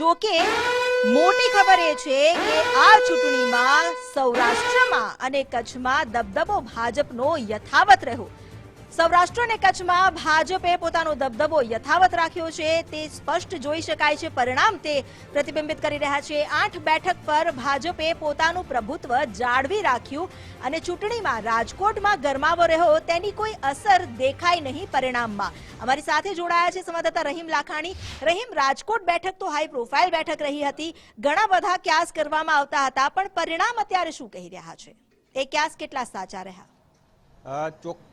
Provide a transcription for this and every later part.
જો કે, મોટી ખબર એ છે કે આ ચૂંટણીમાં સૌરાષ્ટ્રમાં અને કચ્છમાં દબદબો ભાજપનો યથાવત રહ્યો. સૌરાષ્ટ્ર અને કચ્છમાં ભાજપે પોતાનો દબદબો યથાવત રાખ્યો છે. તે સ્પષ્ટ જોઈ શકાય છે. પરિણામ તે પ્રતિબિંબિત કરી રહ્યા છે. આઠ બેઠક પર ભાજપે પોતાનું પ્રભુત્વ જાળવી રાખ્યું અને ચૂંટણીમાં રાજકોટમાં ગરમાવો રહ્યો. તેની કોઈ અસર દેખાય નહીં પરિણામમાં. અમારી સાથે જોડાયા છે સંવાદદાતા રહીમ લાખાણી. રહીમ રાજકોટ બેઠક તો હાઈ પ્રોફાઇલ બેઠક રહી હતી. ઘણા બધા ક્યાસ કરવામાં આવતા હતા પણ પરિણામ અત્યારે શું કહી રહ્યા છે? એ ક્યાસ કેટલા સાચા રહ્યા? અ, ચોક અ,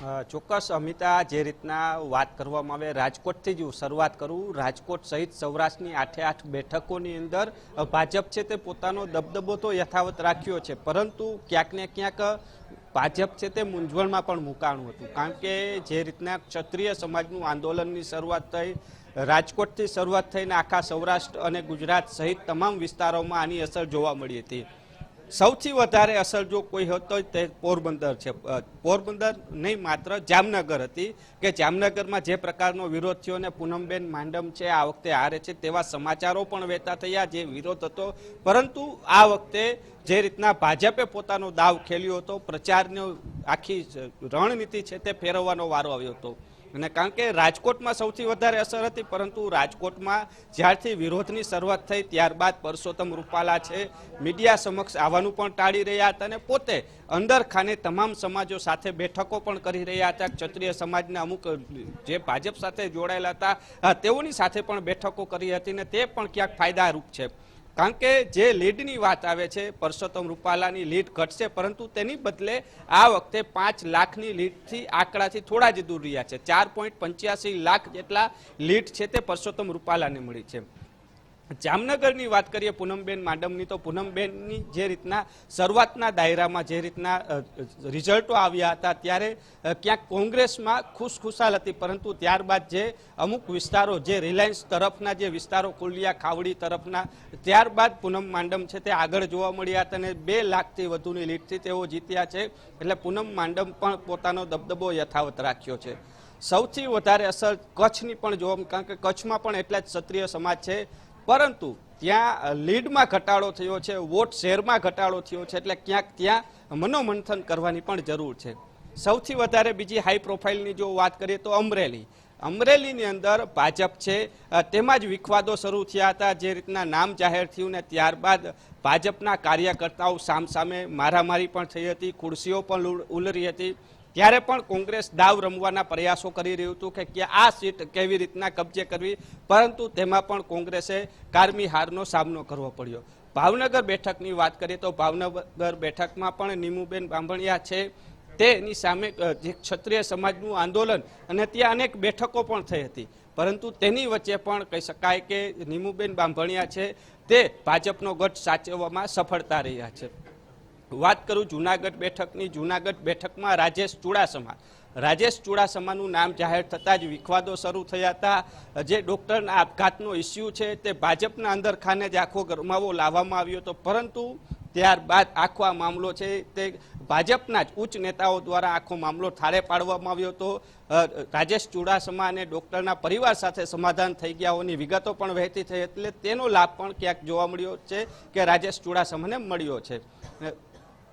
ચોક્કસ અમિતા, જે રીતના વાત કરવામાં આવે, રાજકોટથી જ હું શરૂઆત કરું. રાજકોટ સહિત સૌરાષ્ટ્રની આઠે આઠ બેઠકોની અંદર ભાજપ છે તે પોતાનો દબદબો તો યથાવત રાખ્યો છે, પરંતુ ક્યાંક ને ક્યાંક ભાજપ છે તે મૂંઝવણમાં પણ મુકાણું હતું. કારણ કે જે રીતના ક્ષત્રિય સમાજનું આંદોલનની શરૂઆત થઈ, રાજકોટથી શરૂઆત થઈને આખા સૌરાષ્ટ્ર અને ગુજરાત સહિત તમામ વિસ્તારોમાં આની અસર જોવા મળી હતી. સૌથી વધારે અસર જો કોઈ હતો તે પોરબંદર છે. પોરબંદર નહીં, માત્ર જામનગર હતી કે જામનગરમાં જે પ્રકારનો વિરોધ થયો ને પૂનમબેન માંડમ છે, આ વખતે હારે છે તેવા સમાચારો પણ વહેતા થયા જે વિરોધ હતો. પરંતુ આ વખતે જે રીતના ભાજપે પોતાનો દાવ ખેલ્યો હતો, પ્રચારનો આખી રણનીતિ છે તે ફેરવવાનો વારો આવ્યો હતો. અને કારણ કે રાજકોટમાં સૌથી વધારે અસર હતી, પરંતુ રાજકોટમાં જ્યારથી વિરોધની શરૂઆત થઈ, ત્યારબાદ પરસોત્તમ રૂપાલા છે, મીડિયા સમક્ષ આવવાનું પણ ટાળી રહ્યા હતા અને પોતે અંદર ખાને તમામ સમાજો સાથે બેઠકો પણ કરી રહ્યા હતા. ક્ષત્રિય સમાજના અમુક જે ભાજપ સાથે જોડાયેલા હતા તેઓની સાથે પણ બેઠકો કરી હતી ને તે પણ ક્યાંક ફાયદારૂપ છે. કારણ કે જે લીડની વાત આવે છે, પરસોત્તમ રૂપાલાની લીડ ઘટશે, પરંતુ તેની બદલે આ વખતે પાંચ લાખની લીડથી આંકડાથી થોડા જ દૂર રહ્યા છે. ચાર પોઈન્ટ પંચ્યાસી લાખ જેટલા લીડ છે તે પરસોત્તમ રૂપાલાને મળી છે. જામનગરની વાત કરીએ, પૂનમબેન માંડમની, તો પૂનમબેનની જે રીતના શરૂઆતના દાયરામાં જે રીતના રિઝલ્ટો આવ્યા હતા, ત્યારે ક્યાંક કોંગ્રેસમાં ખુશખુશાલ હતી, પરંતુ ત્યારબાદ જે અમુક વિસ્તારો, જે રિલાયન્સ તરફના જે વિસ્તારો, કુલિયા, ખાવડી તરફના, ત્યારબાદ પૂનમ માંડમ છે તે આગળ જોવા મળ્યા હતા અને બે લાખથી વધુની લીડથી તેઓ જીત્યા છે, એટલે પૂનમ માંડમ પણ પોતાનો દબદબો યથાવત રાખ્યો છે. સૌથી વધારે અસર કચ્છની પણ જોવા, કારણ કે કચ્છમાં પણ એટલા જ ક્ષત્રિય સમાજ છે પરંતુ ત્યાં લીડમાં ઘટાડો થયો છે, વોટ શેરમાં ઘટાડો થયો છે, એટલે ક્યાંક ત્યાં મનોમંથન કરવાની પણ જરૂર છે. સૌથી વધારે બીજી હાઈ પ્રોફાઇલની જો વાત કરીએ તો અમરેલી. અમરેલીની અંદર ભાજપ છે તેમાં જ વિખવાદો શરૂ થયા હતા, જે રીતના નામ જાહેર થયું ને ત્યારબાદ ભાજપના કાર્યકર્તાઓ સામસામે મારામારી પણ થઈ હતી, ખુરશીઓ પણ ઉલરી હતી. ત્યારે પણ કોંગ્રેસ દાવ રમવાના પ્રયાસો કરી રહ્યું હતું કે આ સીટ કેવી રીતના કબજે કરવી, પરંતુ તેમાં પણ કોંગ્રેસે કારમી હારનો સામનો કરવો પડ્યો. ભાવનગર બેઠકની વાત કરીએ તો ભાવનગર બેઠકમાં પણ નીમુબેન બાંભણિયા છે. તેની સામે જે ક્ષત્રિય સમાજનું આંદોલન અને ત્યાં અનેક બેઠકો પણ થઈ હતી. પરંતુ તેની વચ્ચે પણ કહી શકાય કે નીમુબેન બાંભણિયા છે તે ભાજપનો ગઢ સાચવવામાં સફળતા રહ્યા છે. વાત કરું જુનાગઢ બેઠકની. જુનાગઢ બેઠકમાં રાજેશ ચુડાસમા. રાજેશ ચુડાસમાનું નામ જાહેર થતાં જ વિખવાદો શરૂ થયા હતા. જે ડૉક્ટરના આપઘાતનો ઇસ્યુ છે તે ભાજપના અંદર ખાને જ આખો ગરમાવો લાવવામાં આવ્યો હતો. પરંતુ ત્યારબાદ આખો આ મામલો છે તે ભાજપના જ ઉચ્ચ નેતાઓ દ્વારા આખો મામલો ઠારે પાડવામાં આવ્યો હતો. રાજેશ ચુડાસમા અને ડૉક્ટરના પરિવાર સાથે સમાધાન થઈ ગયા હોવાની વિગતો પણ વહેતી થઈ. એટલે તેનો લાભ પણ ક્યાંક જોવા મળ્યો છે કે રાજેશ ચુડાસમાને મળ્યો છે.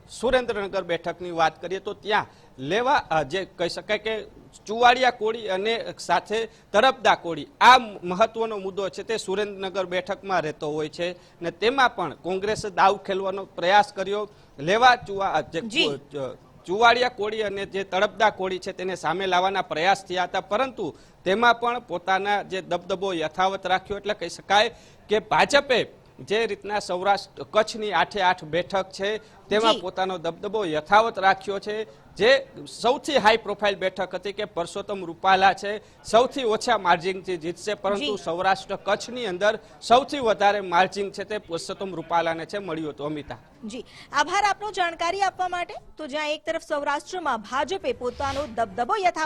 સુરેન્દ્રનગર બેઠકની વાત કરીએ તો ત્યાં લેવા જે કહી શકાય કે ચુવાડિયા કોળી અને સાથે તરફદા કોળી આ મહત્વનો મુદ્દો છે તે સુરેન્દ્રનગર બેઠકમાં રહેતો હોય છે ને તેમાં પણ કોંગ્રેસે દાવ ખેલવાનો પ્રયાસ કર્યો. લેવા ચુવા ચુવાડિયા કોળી અને જે તળપદા કોળી છે તેને સામે લાવવાના પ્રયાસ થયા હતા પરંતુ તેમાં પણ પોતાના જે દબદબો યથાવત રાખ્યો એટલે કહી શકાય કે ભાજપે જે રીતના સૌરાષ્ટ્ર કચ્છની આઠે આઠ બેઠક છે તેમાં પોતાનો દબદબો યથાવત રાખ્યો છે. જે સૌથી હાઈ પ્રોફાઇલ બેઠક હતી કે પરસોત્તમ રૂપાલા છે સૌથી ઓછા માર્જિનથી જીતશે પરંતુ સૌરાષ્ટ્ર કચ્છની અંદર સૌથી વધારે માર્જિન છે તે પરસોત્તમ રૂપાલાને છે મળ્યું હતું અમિતા. જી. આભાર આપનો જાણકારી આપવા માટે. તો જ્યાં એક તરફ સૌરાષ્ટ્રમાં ભાજપે પોતાનો દબદબો યથાવત